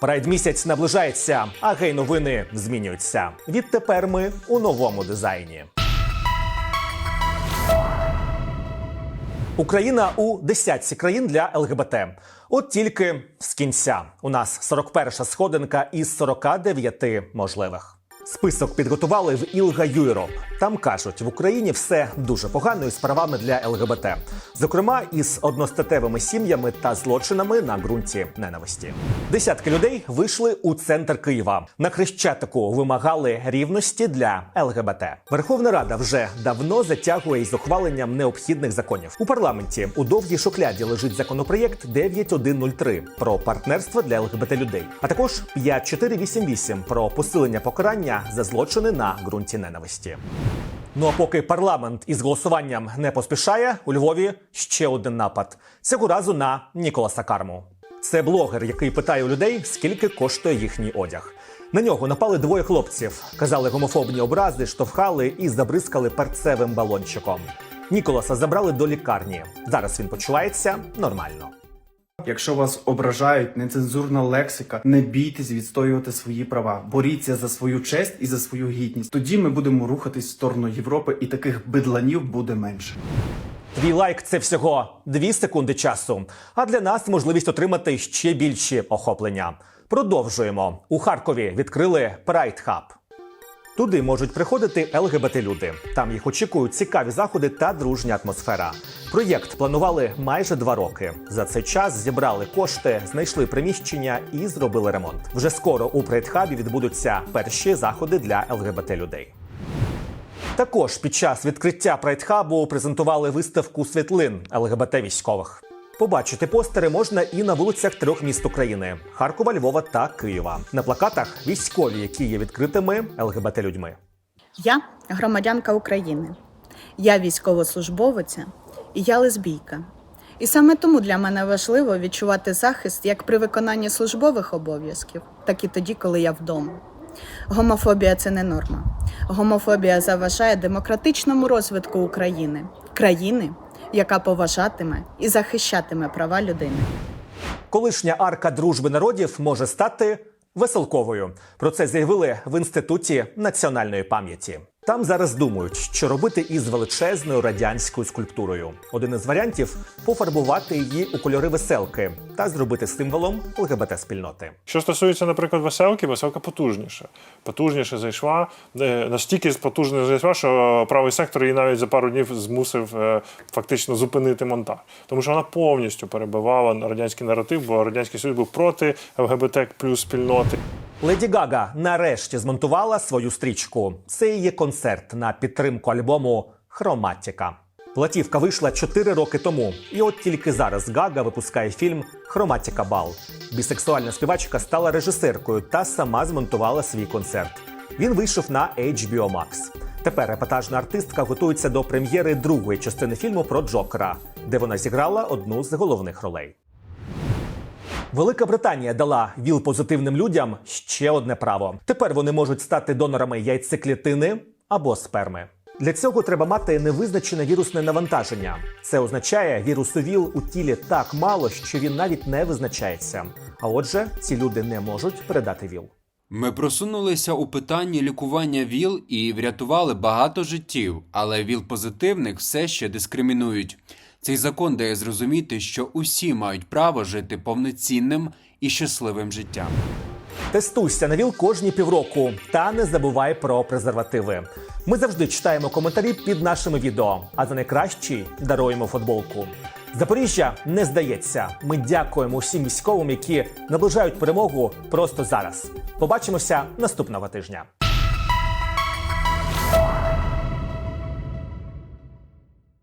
Прайд місяць наближається, а гей новини змінюються. Відтепер ми у новому дизайні. Україна у десятці країн для ЛГБТ. От тільки з кінця у нас 41-ша сходинка із 49 можливих. Список підготували в Ілга Юйроп. Там кажуть, в Україні все дуже погано із правами для ЛГБТ, зокрема із одностатевими сім'ями та злочинами на ґрунті ненависті. Десятки людей вийшли у центр Києва. На хрещатику вимагали рівності для ЛГБТ. Верховна Рада вже давно затягує із ухваленням необхідних законів. У парламенті у довгій шокляді лежить законопроєкт 9103 про партнерство для ЛГБТ людей, а також 5488 про посилення покарання за злочини на ґрунті ненависті. Ну а поки парламент із голосуванням не поспішає, у Львові ще один напад. Цього разу на Ніколаса Карму. Це блогер, який питає у людей, скільки коштує їхній одяг. На нього напали двоє хлопців, казали гомофобні образи, штовхали і забризкали перцевим балончиком. Ніколаса забрали до лікарні. Зараз він почувається нормально. Якщо вас ображають нецензурна лексика, не бійтесь відстоювати свої права. Боріться за свою честь і за свою гідність. Тоді ми будемо рухатись в сторону Європи, і таких бидланів буде менше. Твій лайк це всього 2 секунди часу. А для нас можливість отримати ще більші охоплення. Продовжуємо. У Харкові відкрили Pride Hub. Туди можуть приходити ЛГБТ-люди. Там їх очікують цікаві заходи та дружня атмосфера. Проєкт планували майже два роки. За цей час зібрали кошти, знайшли приміщення і зробили ремонт. Вже скоро у Hub відбудуться перші заходи для ЛГБТ-людей. Також під час відкриття прайдхабу презентували виставку світлин ЛГБТ військових. Побачити постери можна і на вулицях трьох міст України: Харкова, Львова та Києва. На плакатах військові, які є відкритими ЛГБТ людьми. Я громадянка України. Я військовослужбовиця і я лесбійка. І саме тому для мене важливо відчувати захист як при виконанні службових обов'язків, так і тоді, коли я вдома. Гомофобія це не норма. Гомофобія заважає демократичному розвитку України, країни, яка поважатиме і захищатиме права людини. Колишня арка дружби народів може стати веселковою. Про це заявили в інституті національної пам'яті. Там зараз думають, що робити із величезною радянською скульптурою. Один із варіантів пофарбувати її у кольори веселки та зробити символом ЛГБТ спільноти. Що стосується, наприклад, веселки, веселка потужніша. Потужніше зайшла, е, настільки потужно зайшла, що правий сектор її навіть за пару днів змусив е, фактично зупинити монтаж. Тому що вона повністю перебивала радянський наратив, бо радянський союз був проти ЛГБТ плюс спільноти. Леді Гага нарешті змонтувала свою стрічку. Це її концерт на підтримку альбому Хроматіка. Платівка вийшла 4 роки тому, і от тільки зараз Гага випускає фільм Хроматіка Бал. Бісексуальна співачка стала режисеркою та сама змонтувала свій концерт. Він вийшов на HBO Max. Тепер епатажна артистка готується до прем'єри другої частини фільму про Джокера, де вона зіграла одну з головних ролей. Велика Британія дала ВІЛ позитивним людям ще одне право. Тепер вони можуть стати донорами яйцеклітини або сперми. Для цього треба мати невизначене вірусне навантаження. Це означає, вірусу ВІЛ у тілі так мало, що він навіть не визначається. А отже, ці люди не можуть передати ВІЛ. Ми просунулися у питанні лікування ВІЛ і врятували багато життів, але ВІЛ-позитивних все ще дискримінують. Цей закон дає зрозуміти, що усі мають право жити повноцінним і щасливим життям. Тестуйся на ВІЛ кожні півроку та не забувай про презервативи. Ми завжди читаємо коментарі під нашими відео, а за найкращий даруємо футболку. Запоріжжя не здається. Ми дякуємо усім військовим, які наближають перемогу просто зараз. Побачимося наступного тижня.